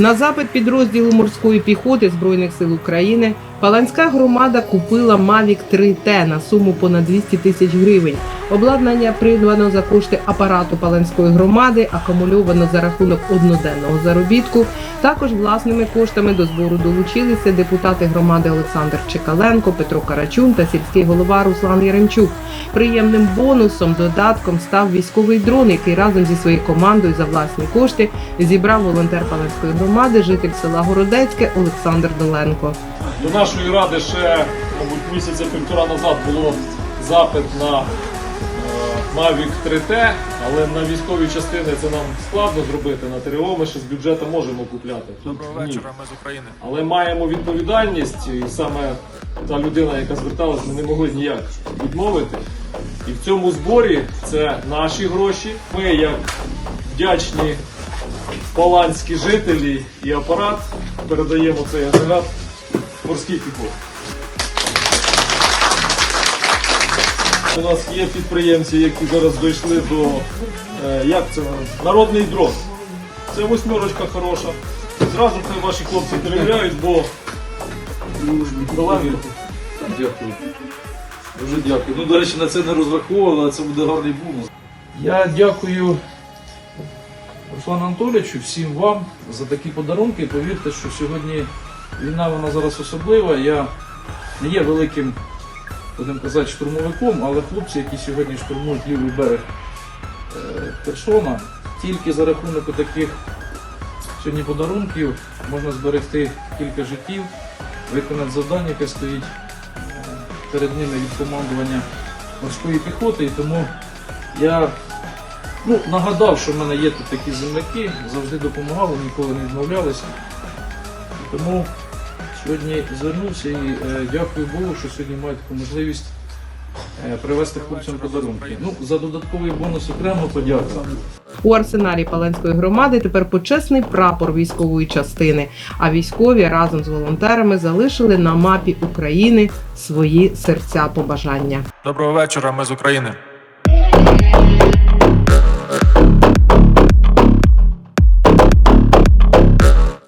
На запит підрозділу морської піхоти Збройних сил України Паланська громада купила Mavic 3T на суму понад 200 тисяч гривень. Обладнання придбано за кошти апарату Паланської громади, акумульовано за рахунок одноденного заробітку. Також власними коштами до збору долучилися депутати громади Олександр Чекаленко, Петро Карачун та сільський голова Руслан Яремчук. Приємним бонусом додатком став військовий дрон, який разом зі своєю командою за власні кошти зібрав волонтер Паланської громади, житель села Городецьке Олександр Доленко. До нашої ради ще, мабуть, місяця півтора назад було запит на е, Mavic 3T, але на військові частини це нам складно зробити. На ТРО ми ще з бюджету можемо купляти. Доброго вечора, ми з України. Але маємо відповідальність, і саме та людина, яка зверталась, ми не могли ніяк відмовити. І в цьому зборі це наші гроші. Ми, як вдячні поланські жителі і апарат, передаємо цей агрегат морській піхоті. У нас є підприємці, які зараз дійшли до е, як це народний дрон. Це восьмерочка хороша. Зразу хай ваші хлопці перевіряють, бо далеко. Дякую. Дуже дякую. Ну, до речі, на це не розраховували, але це буде гарний бонус. Я дякую Руслану Анатолійовичу, всім вам за такі подарунки. Повірте, що сьогодні війна вона зараз особлива. Я не є великим, будемо казати, штурмовиком, але хлопці, які сьогодні штурмують лівий берег е, Херсона, тільки за рахунок таких сьогодні подарунків можна зберегти кілька життів, виконати завдання, яке стоїть е, перед ними від командування морської піхоти. І тому я ну, нагадав, що в мене є тут такі земляки, завжди допомагали, ніколи не відмовлялися. Тому сьогодні звернувся і е, дякую Богу, що сьогодні маю таку можливість е, привезти хлопцям подарунки. Ну, за додатковий бонус окремо подяка. У арсеналі Паланської громади тепер почесний прапор військової частини. А військові разом з волонтерами залишили на мапі України свої серця побажання. Доброго вечора, ми з України.